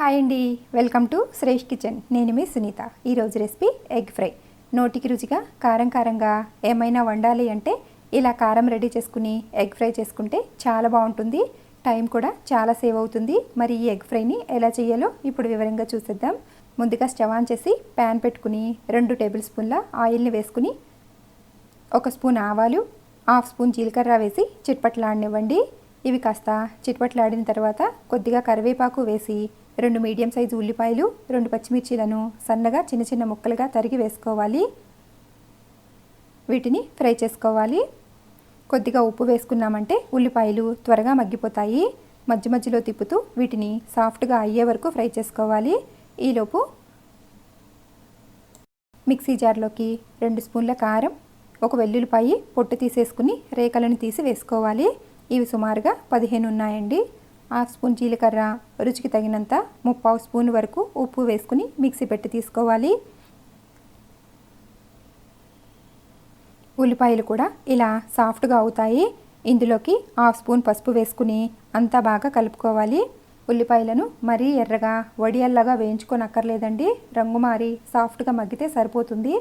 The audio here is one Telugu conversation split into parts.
హాయ్ అండి. Welcome to Shresh kitchen. నేను మీ సునీత. ఈరోజు రెసిపీ ఎగ్ ఫ్రై. నోటికి రుచిగా కారం కారంగా ఏమైనా వండాలి అంటే ఇలా కారం రెడీ చేసుకుని ఎగ్ ఫ్రై చేసుకుంటే చాలా బాగుంటుంది. టైం కూడా చాలా సేవ్ అవుతుంది. మరి ఈ ఎగ్ ఫ్రైని ఎలా చేయాలో ఇప్పుడు వివరంగా చూసేద్దాం. ముందుగా స్టవ్ ఆన్ చేసి ప్యాన్ పెట్టుకుని రెండు టేబుల్ స్పూన్ల ఆయిల్ని వేసుకుని ఒక స్పూన్ ఆవాలు హాఫ్ స్పూన్ జీలకర్ర వేసి చిట్పట్లాడనివ్వండి. ఇవి కాస్త చిట్పట్లాడిన తర్వాత కొద్దిగా కరివేపాకు వేసి రెండు మీడియం సైజు ఉల్లిపాయలు రెండు పచ్చిమిర్చీలను సన్నగా చిన్న చిన్న ముక్కలుగా తరిగి వేసుకోవాలి. వీటిని ఫ్రై చేసుకోవాలి. కొద్దిగా ఉప్పు వేసుకున్నామంటే ఉల్లిపాయలు త్వరగా మగ్గిపోతాయి. మధ్య మధ్యలో తిప్పుతూ వీటిని సాఫ్ట్గా అయ్యే వరకు ఫ్రై చేసుకోవాలి. ఈలోపు మిక్సీ జార్లోకి రెండు స్పూన్ల కారం ఒక వెల్లుల్లిపాయి పొట్టు తీసేసుకుని రేఖలను తీసి వేసుకోవాలి. ఇవి సుమారుగా పదిహేను ఉన్నాయండి. హాఫ్ స్పూన్ జీలకర్ర రుచికి తగినంత ముప్పావు స్పూన్ వరకు ఉప్పు వేసుకుని మిక్సీ పెట్టి తీసుకోవాలి. ఉల్లిపాయలు కూడా ఇలా సాఫ్ట్గా అవుతాయి. ఇందులోకి హాఫ్ స్పూన్ పసుపు వేసుకుని అంతా బాగా కలుపుకోవాలి. ఉల్లిపాయలను మరీ ఎర్రగా వడియల్లాగా వేయించుకోనక్కర్లేదండి. రంగు మారి సాఫ్ట్గా మగ్గితే సరిపోతుంది.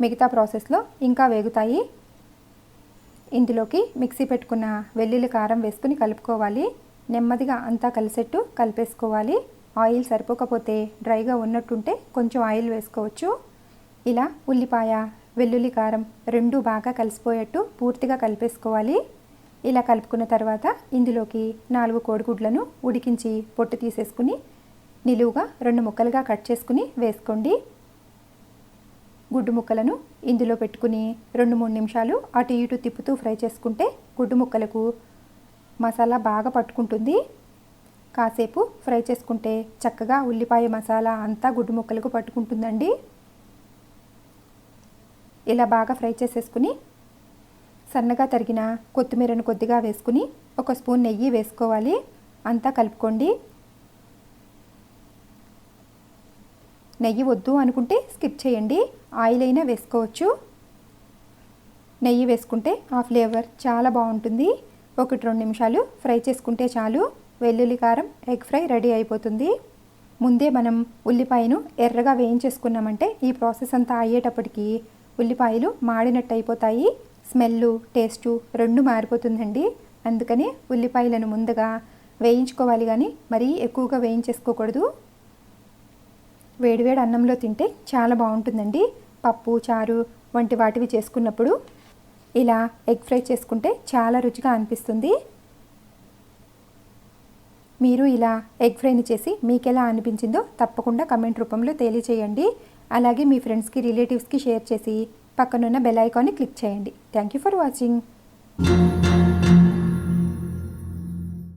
మిగతా ప్రాసెస్లో ఇంకా వేగుతాయి. ఇందులోకి మిక్సీ పెట్టుకున్న వెల్లుల్లి కారం వేసుకుని కలుపుకోవాలి. నెమ్మదిగా అంతా కలిసేట్టు కలిపేసుకోవాలి. ఆయిల్ సరిపోకపోతే డ్రైగా ఉన్నట్టుంటే కొంచెం ఆయిల్ వేసుకోవచ్చు. ఇలా ఉల్లిపాయ వెల్లుల్లి కారం రెండు బాగా కలిసిపోయేట్టు పూర్తిగా కలిపేసుకోవాలి. ఇలా కలుపుకున్న తర్వాత ఇందులోకి నాలుగు కోడిగుడ్లను ఉడికించి పొట్టు తీసేసుకుని నిలువుగా రెండు ముక్కలుగా కట్ చేసుకుని వేసుకోండి. గుడ్డు ముక్కలను ఇందులో పెట్టుకుని రెండు మూడు నిమిషాలు అటు ఇటు తిప్పుతూ ఫ్రై చేసుకుంటే గుడ్డు ముక్కలకు మసాలా బాగా పట్టుకుంటుంది. కాసేపు ఫ్రై చేసుకుంటే చక్కగా ఉల్లిపాయ మసాలా అంతా గుడ్డు ముక్కలకు పట్టుకుంటుందండి. ఇలా బాగా ఫ్రై చేసేసుకుని సన్నగా తరిగిన కొత్తిమీరను కొద్దిగా వేసుకుని ఒక స్పూన్ నెయ్యి వేసుకోవాలి. అంతా కలుపుకోండి. నెయ్యి వద్దు అనుకుంటే స్కిప్ చేయండి. ఆయిల్ అయినా వేసుకోవచ్చు. నెయ్యి వేసుకుంటే ఆ ఫ్లేవర్ చాలా బాగుంటుంది. ఒకటి రెండు నిమిషాలు ఫ్రై చేసుకుంటే చాలు. వెల్లుల్లి కారం ఎగ్ ఫ్రై రెడీ అయిపోతుంది. ముందే మనం ఉల్లిపాయను ఎర్రగా వేయించేసుకున్నామంటే ఈ ప్రాసెస్ అంతా అయ్యేటప్పటికి ఉల్లిపాయలు మాడినట్టు అయిపోతాయి. స్మెల్ టేస్టు రెండు మారిపోతుందండి. అందుకని ఉల్లిపాయలను ముందుగా వేయించుకోవాలి కానీ మరీ ఎక్కువగా వేయించేసుకోకూడదు. వేడివేడి అన్నంలో తింటే చాలా బాగుంటుందండి. పప్పు చారు వంటి వాటివి చేసుకున్నప్పుడు ఇలా ఎగ్ ఫ్రై చేసుకుంటే చాలా రుచిగా అనిపిస్తుంది. మీరు ఇలా ఎగ్ ఫ్రైని చేసి మీకు ఎలా అనిపించిందో తప్పకుండా కమెంట్ రూపంలో తెలియచేయండి. అలాగే మీ ఫ్రెండ్స్కి రిలేటివ్స్కి షేర్ చేసి పక్కనున్న బెల్ ఐకాన్ని క్లిక్ చేయండి. Thank you for watching.